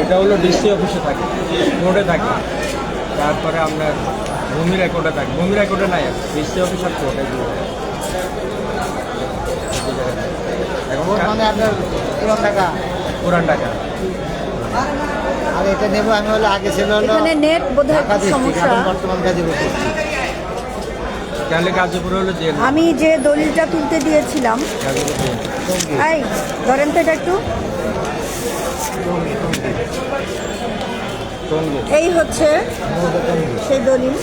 এটা হলো ডিসি অফিসে থাকে কোর্টে থাকে। তারপরে আপনার ভূমি রেকর্ডে থাকে। ভূমি রেকর্ডে নাই ডিসি অফিস আর কোর্টে এখন মানে আপনার পুরো টাকা পুরান টাকা আর এটা নেব আমি হলো আগে ছিল হলো এখানে নেট বোধহয় সমস্যা। বর্তমান গাজীপুর তাহলে গাজীপুর হলো জেল। আমি যে দলিলটা তুলতে দিয়েছিলাম এই ধরেন তো এটা একটু। এই হচ্ছে সেই দলিল।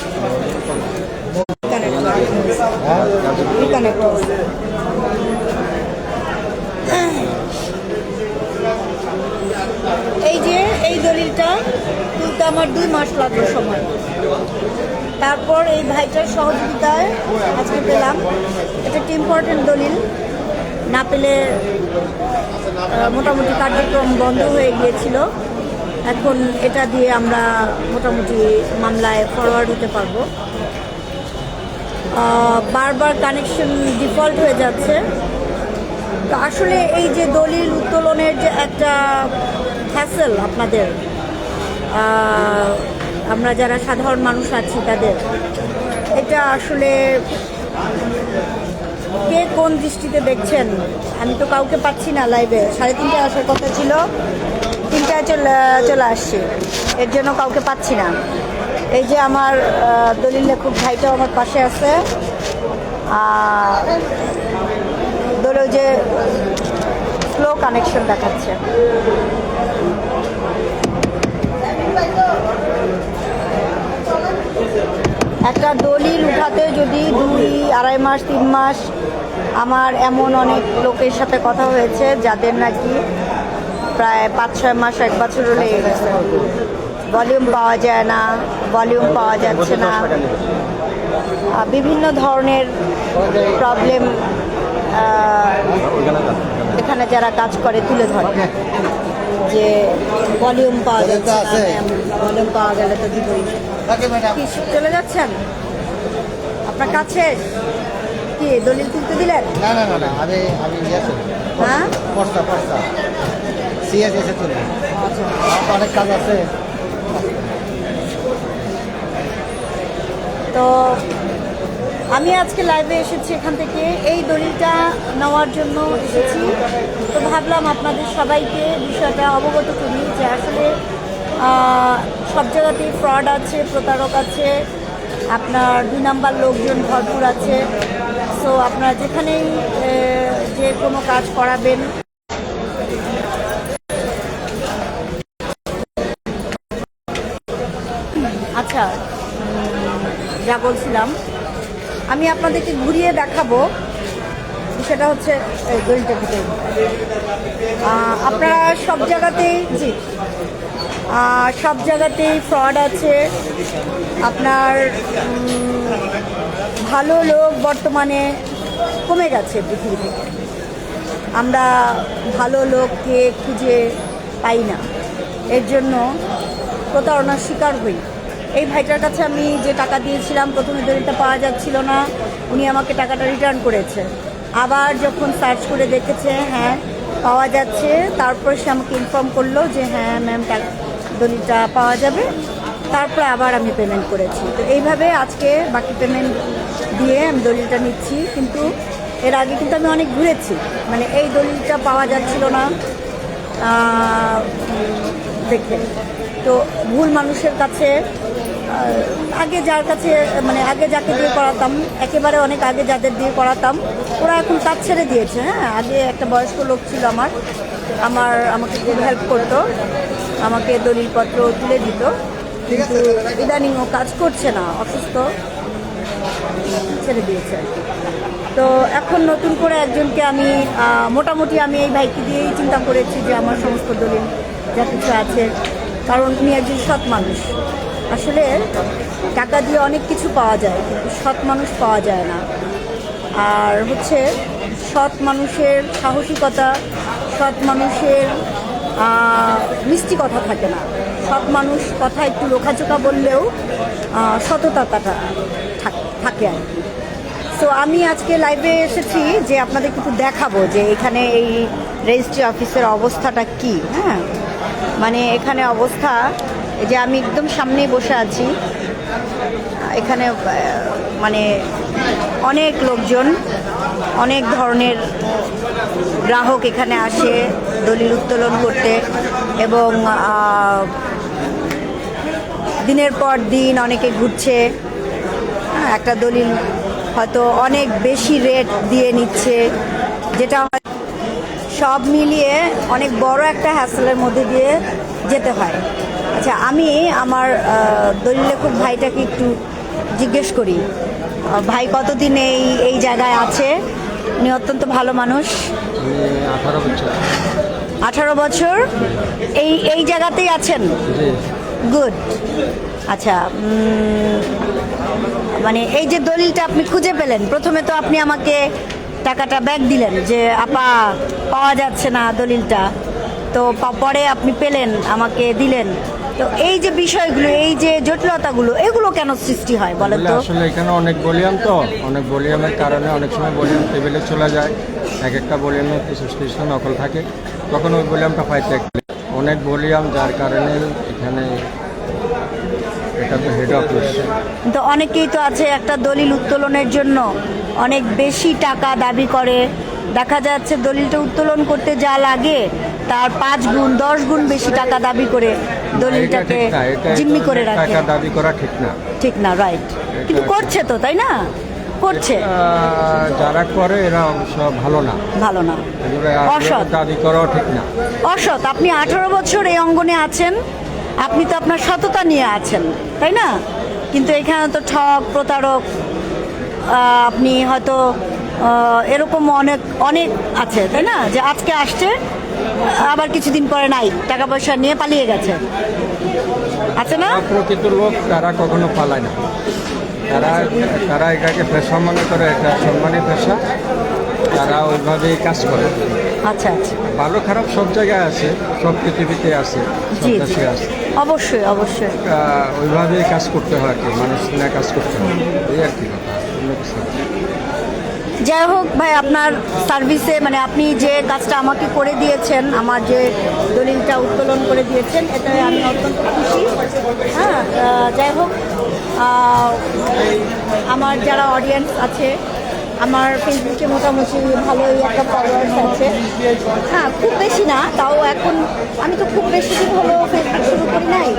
এই যে এই দলিলটা তুলতে আমার দুই মাস লাগল সময়। তারপর এই ভাইটার সহযোগিতায় আজকে পেলাম। এটা একটা ইম্পর্টেন্ট দলিল। না পেলে মোটামুটি কার্যক্রম বন্ধ হয়ে গিয়েছিল। এখন এটা দিয়ে আমরা মোটামুটি মামলায় ফরওয়ার্ড হতে পারব। বারবার কানেকশন ডিফল্ট হয়ে যাচ্ছে। তো আসলে এই যে দলিল উত্তোলনের যে একটা হ্যাসেল আপনাদের আমরা যারা সাধারণ মানুষ আছি তাদের, এটা আসলে কে কোন দৃষ্টিতে দেখছেন? আমি তো কাউকে পাচ্ছি না লাইভে সাড়ে তিনটায় আসার কথা ছিল, তিনটায় চলে চলে আসছি। এর জন্য কাউকে পাচ্ছি না। এই যে আমার দলিল লেখক ভাইটাও আমার পাশে আছে। ধরো যে স্লো কানেকশন দেখাচ্ছে। একটা দলিল উঠাতে যদি দুই, আড়াই মাস, তিন মাস আমার এমন অনেক লোকের সাথে কথা হয়েছে যাদের নাকি প্রায় পাঁচ ছয় মাস এক বছরও লেগে গেছে ভলিউম পাওয়া যায় না ভলিউম পাওয়া যাচ্ছে না। বিভিন্ন ধরনের প্রবলেম। এখানে যারা কাজ করে তুলে ধরে। যে ভলিউম পাওয়া যাচ্ছে। ভলিউম পাওয়া গেলে তো দিবই চলে যাচ্ছেন? আপনার কাছে? কি দলিল তুলতে দিলেন? না না না না আমি আমি ইয়ে হ্যাঁ? পস্তা পস্তা। সিএস এসে তুলি অনেক কাজ আছে। তো আমি আজকে লাইভে এসেছি এখান থেকে। এই দলিলটা নেওয়ার জন্য এসেছি। তো ভাবলাম আপনাদের সবাইকে বিষয়টা অবগত করি যে আসলে সব জায়গাতেই ফ্রড আছে প্রতারক আছে আপনার দুই নাম্বার লোকজন ভরপুর আছে। সো আপনারা যেখানেই যে কোনো কাজ করাবেন। আচ্ছা যা বলছিলাম, আমি আপনাদেরকে ঘুরিয়ে দেখাবো। সেটা হচ্ছে আপনারা সব জায়গাতেই, জি। সব জায়গাতেই ফ্রড আছে। আপনার ভালো লোক বর্তমানে কমে গেছে পৃথিবী থেকে আমরা ভালো লোককে খুঁজে পাই না। এর জন্য প্রতারণার শিকার হই। এই ভাইটার কাছে আমি যে টাকা দিয়েছিলাম, প্রথমে দলিলটা পাওয়া যাচ্ছিল না। উনি আমাকে টাকাটা রিটার্ন করেছে। আবার যখন সার্চ করে দেখেছে হ্যাঁ পাওয়া যাচ্ছে, তারপর সে আমাকে ইনফর্ম করল যে হ্যাঁ ম্যাম দলিলটা পাওয়া যাবে, তারপরে আবার আমি পেমেন্ট করেছি। তো এইভাবে আজকে বাকি পেমেন্ট দিয়ে আমি দলিলটা নিচ্ছি, কিন্তু এর আগে কিন্তু আমি অনেক ঘুরেছি। মানে এই দলিলটা পাওয়া যাচ্ছিল না দেখে। তো ভুল মানুষের কাছে আগে যার কাছে মানে আগে যাকে দিয়ে করাতাম, একেবারে অনেক আগে যাদের দিয়ে করাতাম, ওরা এখন কাজ ছেড়ে দিয়েছে হ্যাঁ? আগে একটা বয়স্ক লোক ছিল আমার আমার আমাকে হেল্প করতো। আমাকে দলিলপত্র তুলে দিত। কিন্তু ইদানিং ও কাজ করছে না অসুস্থ। ছেড়ে দিয়েছে তো এখন নতুন করে একজনকে আমি মোটামুটি আমি এই ভাইকে দিয়েই চিন্তা করেছি যে আমার সমস্ত দলিল যা কিছু আছে। কারণ উনি একজন সৎ মানুষ। আসলে টাকা দিয়ে অনেক কিছু পাওয়া যায় কিন্তু সৎ মানুষ পাওয়া যায় না। আর হচ্ছে সৎ মানুষের সাহসিকতা সৎ মানুষের মিষ্টি কথা থাকে না। সৎ মানুষ কথা একটু লোকাচোকা বললেও সততাটা থাকে আর কি। সো আমি আজকে লাইভে এসেছি যে আপনাদের কিছু দেখাবো যে এখানে এই রেজিস্ট্রি অফিসের অবস্থাটা কি হ্যাঁ? মানে এখানে অবস্থা যে আমি একদম সামনেই বসে আছি। এখানে মানে অনেক লোকজন, অনেক ধরনের গ্রাহক এখানে আসে। দলিল উত্তোলন করতে এবং দিনের পর দিন অনেকে ঘুরছে। হ্যাঁ, একটা দলিল হয়তো অনেক বেশি রেট দিয়ে নিচ্ছে যেটা সব মিলিয়ে অনেক বড় একটা হ্যাসেলের মধ্যে দিয়ে যেতে হয়। আচ্ছা আমি আমার দলিল লেখক ভাইটাকে একটু জিজ্ঞেস করি ভাই কতদিন এই এই জায়গায় আছে? উনি অত্যন্ত ভালো মানুষ। আঠারো বছর। আঠারো বছর? এই এই জায়গাতেই আছেন? গুড আচ্ছা মানে এই যে দলিলটা আপনি খুঁজে পেলেন প্রথমে তো আপনি আমাকে টাকাটা ব্যাক দিলেন যে আপা পাওয়া যাচ্ছে না দলিলটা। তো পরে আপনি পেলেন আমাকে দিলেন। তো এই যে বিষয়গুলো এই যে জটিলতাগুলো এগুলো কেন সৃষ্টি হয় বলেন তো? আসলে এখানে অনেক ভলিউম তো। অনেক ভলিউমের কারণে অনেক সময় ভলিউম টেবিলে চলে যায়। এক একটা কিছু কিছু নকল থাকে। তখন ওই ভলিউমটা পাইতে অনেক ভলিউম যার কারণে এখানে এটা তো হেড তো অনেকেই তো আছে একটা দলিল উত্তোলনের জন্য। অনেক বেশি টাকা দাবি করে। দেখা যাচ্ছে দলিলটা উত্তোলন করতে যা লাগে তার পাঁচ গুণ দশ গুণ বেশি টাকা দাবি করে দলিলটাকে জিম্মি করে রাখে। টাকা দাবি করা ঠিক না। ঠিক না রাইট কিন্তু করছে তো তাই না? করছে? যারা করে এরা অবশ্য ভালো না। ভালো না। অসৎ। দাবি করাও ঠিক না। অসৎ। আপনি আঠারো বছর এই অঙ্গনে আছেন আপনি তো আপনার সততা নিয়ে আছেন তাই না? কিন্তু এখানে তো ঠক প্রতারক আপনি হয়তো এরকম অনেক অনেক আছে তাই না? যে আজকে আসছে আবার কিছুদিন পরে নাই টাকা পয়সা নিয়ে পালিয়ে গেছে। আছে না? প্রকৃত লোক তারা কখনো পালায় না। তারা তারা এটাকে পেশা মনে করে এটা সম্মানী পেশা। তারা ওইভাবেই কাজ করে। আচ্ছা আচ্ছা। ভালো খারাপ সব জায়গায় আছে সব পৃথিবীতে আছে সব দেশে আছে। অবশ্যই অবশ্যই। ওইভাবেই কাজ করতে হয় আর কি মানুষ না কাজ করতে হয়। এই আর কি কথা। যাই হোক ভাই আপনার সার্ভিসে মানে আপনি যে কাজটা আমাকে করে দিয়েছেন আমার যে দলিলটা উত্তোলন করে দিয়েছেন এতে আমি অত্যন্ত খুশি। হ্যাঁ যাই হোক আমার যারা অডিয়েন্স আছে আমার ফেসবুকে মোটামুটি ভালোই একটা ফলোয়ার্স আছে। হ্যাঁ খুব বেশি না, তাও এখন আমি তো খুব বেশি দিন হলো ফেসবুক শুরু করি নাই।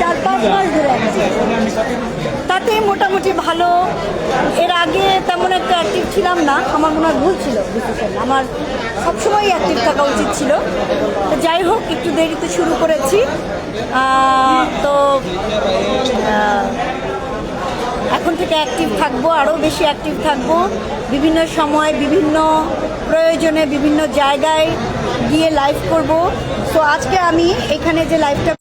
চার পাঁচ মাস ধরে আছি। তাতে মোটামুটি ভালো, এর আগে তেমন একটা অ্যাক্টিভ ছিলাম না, আমার মনে হয় ভুল ছিল আমার সবসময় অ্যাক্টিভ থাকা উচিত ছিল। যাই হোক, একটু দেরিতে শুরু করেছি। তো এখন থেকে অ্যাক্টিভ থাকব আরও বেশি অ্যাক্টিভ থাকব। বিভিন্ন সময় বিভিন্ন প্রয়োজনে বিভিন্ন জায়গায় গিয়ে লাইভ করব। তো আজকে আমি এখানে যে লাইভটা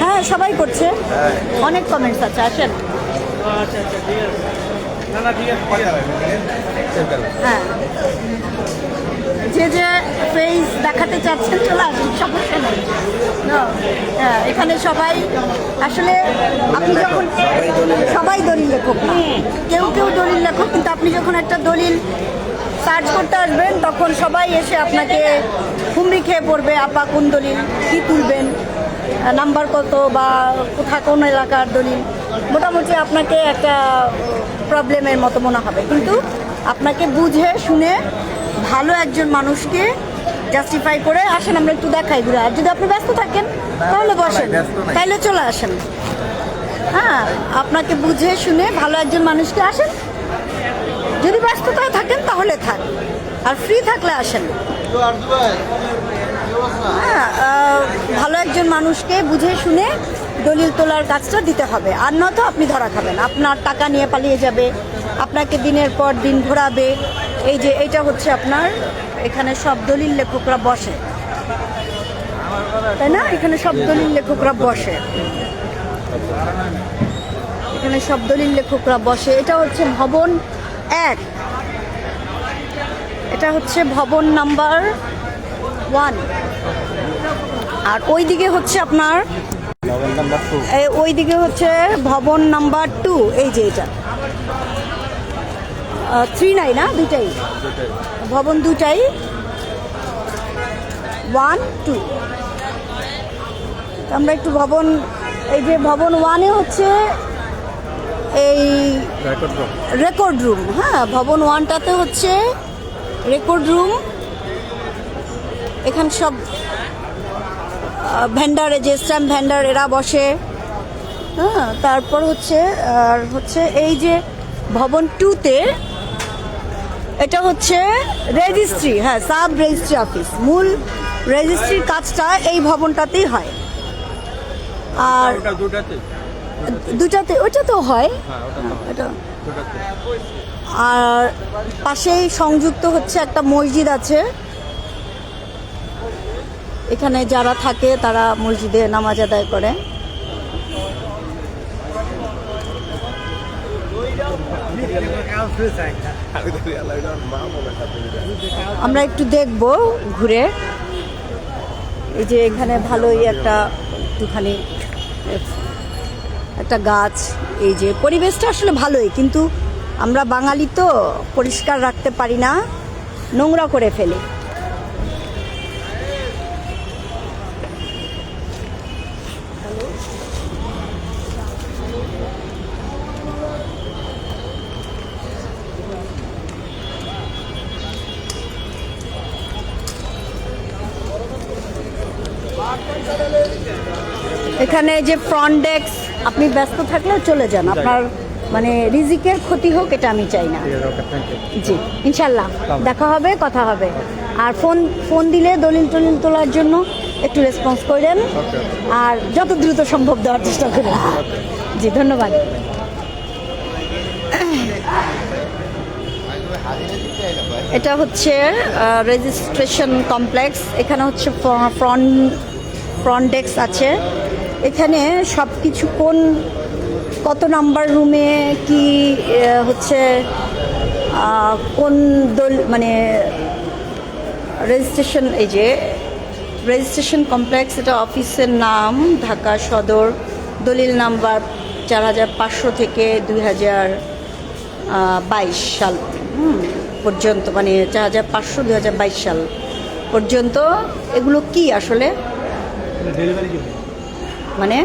হ্যাঁ সবাই করছে। অনেক কমেন্টস আছে আসেন। হ্যাঁ। যে যে ফেস দেখাতে চাচ্ছেন চলে আসুন সমস্যা নেই। হ্যাঁ, এখানে সবাই আসলে আপনি যখন সবাই দলিল লেখক কেউ কেউ দলিল লেখক কিন্তু আপনি যখন একটা দলিল সার্চ করতে আসবেন তখন সবাই এসে আপনাকে হুমড়ি খেয়ে পড়বে আপা কোন দলিল কি তুলবেন নাম্বার কত বা কোথা কোন এলাকার দলিল। মোটামুটি আপনাকে একটা প্রবলেমের মতো মনে হবে। কিন্তু আপনাকে বুঝে শুনে ভালো একজন মানুষকে জাস্টিফাই করে আসেন আমরা একটু দেখাই ঘুরে। আর যদি আপনি ব্যস্ত থাকেন তাহলে বসেন। তাহলে চলে আসেন। হ্যাঁ আপনাকে বুঝে শুনে ভালো একজন মানুষকে আসেন। যদি ব্যস্ততায় থাকেন তাহলে থাক। আর ফ্রি থাকলে আসেন। হ্যাঁ ভালো একজন মানুষকে বুঝে শুনে দলিল তোলার কাজটা দিতে হবে। আর নয়তো আপনি ধরা খাবেন। আপনার টাকা নিয়ে পালিয়ে যাবে। আপনাকে দিনের পর দিন ঘোরাবে। এই যে এটা হচ্ছে আপনার এখানে সব দলিল লেখকরা বসে। তাই না? এখানে সব দলিল লেখকরা বসে। এখানে সব দলিল লেখকরা বসে। এটা হচ্ছে ভবন এক। এটা হচ্ছে ভবন নাম্বার ওয়ান। আর ওই দিকে হচ্ছে আপনার ওই দিকে হচ্ছে ভবন নাম্বার টু। এই যে এটা। থ্রি নাই না দুটাই দুটাই ভবন দুটাই ওয়ান টু। আমরা একটু ভবন এই যে ভবন ওয়ানে হচ্ছে এই রেকর্ড রুম রেকর্ড রুম হ্যাঁ? ভবন ওয়ানটাতে হচ্ছে রেকর্ড রুম এখানে সব ভেন্ডার যে স্ট্যাম্প ভেন্ডার এরা বসে। হ্যাঁ? তারপর হচ্ছে আর হচ্ছে এই যে ভবন টুতে এটা হচ্ছে রেজিস্ট্রি হ্যাঁ সাব রেজিস্ট্রি অফিস মূল রেজিস্ট্রির কাজটা এই ভবনটাতেই হয়। আর দুটাতে? ওইটা তো হয়। হ্যাঁ ওটা আর পাশেই সংযুক্ত হচ্ছে একটা মসজিদ আছে। এখানে যারা থাকে তারা মসজিদে নামাজ আদায় করে। আমরা একটু দেখব ঘুরে। এই যে এখানে ভালোই একটা একটুখানি, একটা গাছ। এই যে পরিবেশটা আসলে ভালোই, কিন্তু আমরা বাঙালি তো পরিষ্কার রাখতে পারি না, নোংরা করে ফেলি। এখানে যে ফ্রন্ট ডেস্ক আপনি ব্যস্ত থাকলেও চলে যান। আপনার মানে রিজিকের ক্ষতি হোক এটা আমি চাই না। জি ইনশাল্লাহ। দেখা হবে কথা হবে। আর ফোন ফোন দিলে দলিল টলিল তোলার জন্য একটু রেসপন্স করেন আর যত দ্রুত সম্ভব দেওয়ার চেষ্টা করেন। জি ধন্যবাদ। এটা হচ্ছে রেজিস্ট্রেশন কমপ্লেক্স এখানে হচ্ছে ফ্রন্ট ফ্রন্ট ডেস্ক আছে। এখানে সব কিছু কোন, কত নাম্বার রুমে, কি হচ্ছে কোন দল মানে রেজিস্ট্রেশন এই যে রেজিস্ট্রেশন কমপ্লেক্স এটা অফিসের নাম, ঢাকা সদর, দলিল নাম্বার চার হাজার পাঁচশো থেকে দুই হাজার বাইশ সাল পর্যন্ত মানে চার হাজার পাঁচশো, দুই হাজার বাইশ সাল পর্যন্ত। এগুলো কি আসলে? মানে?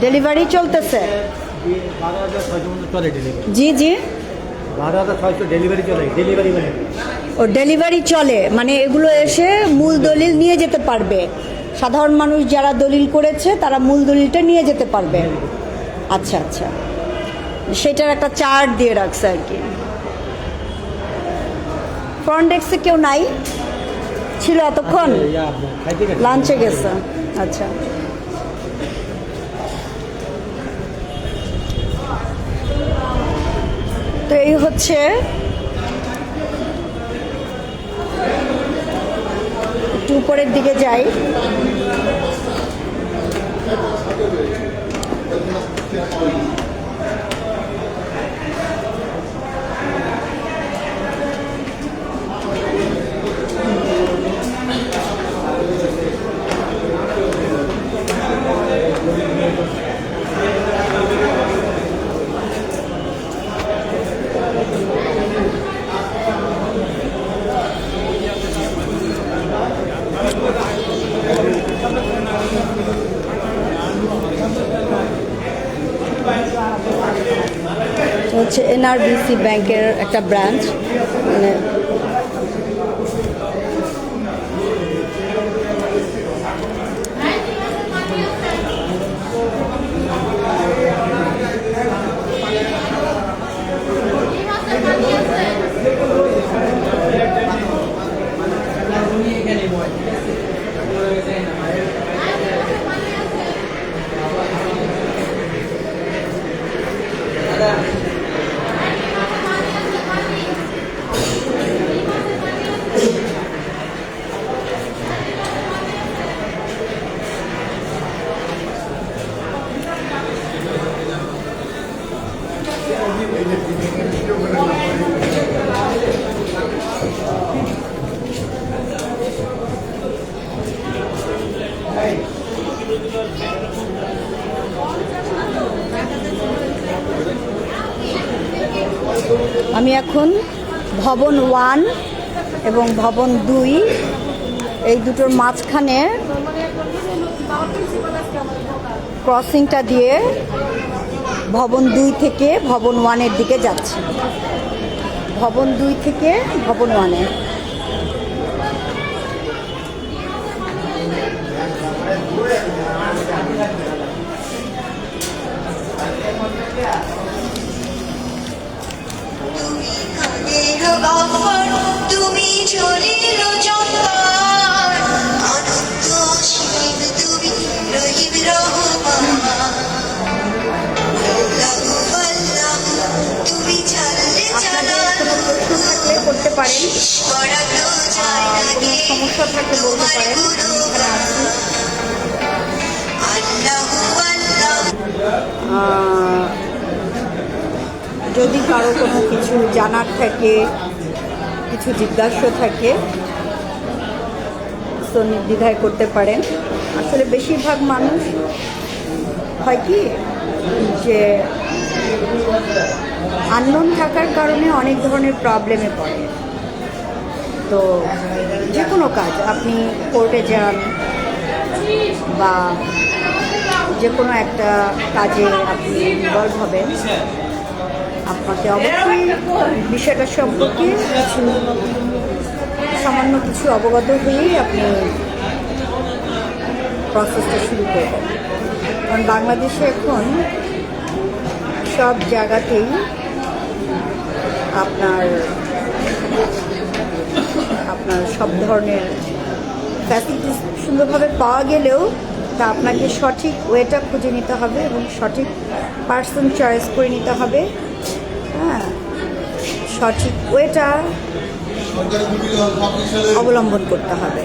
ডেলিভারি চলতেছে। জি জি। মানে। ও ডেলিভারি চলে মানে এগুলো এসে মূল দলিল নিয়ে যেতে পারবে। সাধারণ মানুষ যারা দলিল করেছে তারা মূল দলিলটা নিয়ে যেতে পারবে। আচ্ছা আচ্ছা। সেটার একটা চার্ট দিয়ে রাখছে আর কি। ফ্রন্ট ডেস্কে কেউ নাই? ছিল এতক্ষণ? লাঞ্চে গেছে। আচ্ছা। তো এই হচ্ছে একটু উপরের দিকে যাই। তো হচ্ছে এনআরবিসি ব্যাংকের একটা ব্রাঞ্চ মানে ভবন ওয়ান এবং ভবন দুই, এই দুটোর মাঝখানে ক্রসিংটা দিয়ে ভবন দুই থেকে ভবন ওয়ানের দিকে যাচ্ছি। ভবন দুই থেকে ভবন ওয়ানে। যদি কারও কোনো কিছু জানার থাকে, কিছু জিজ্ঞাসা থাকে, তো নির্দ্বিধায় করতে পারেন। আসলে বেশিরভাগ মানুষ হয় কি, যে আননোন থাকার কারণে অনেক ধরনের প্রবলেমে পড়ে। তো যে কোনো কাজ, আপনি কোর্টে যান বা যে কোনো একটা কাজে আপনি ইনভলভ হবেন আপনাকে অবশ্যই বিষয়টা সম্পর্কে কিছু সামান্য কিছু অবগত হয়েই আপনি প্রসেসটা শুরু করবেন। কারণ বাংলাদেশে এখন সব জায়গাতেই আপনার আপনার সব ধরনের ফ্যাসিলিটিস সুন্দরভাবে পাওয়া গেলেও তা আপনাকে সঠিক ওয়েটা খুঁজে নিতে হবে এবং সঠিক পার্সন চয়েস করে নিতে হবে। হ্যাঁ সঠিক ওয়েটা অবলম্বন করতে হবে।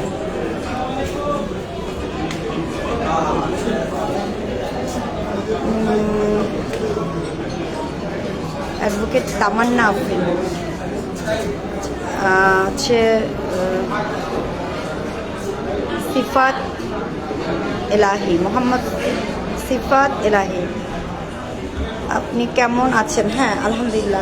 অ্যাডভোকেট তামান্না আছে সিফাত এলাহি মোহাম্মদ সিফাত এলাহি। আপনি কেমন আছেন? হ্যাঁ আলহামদুলিল্লাহ।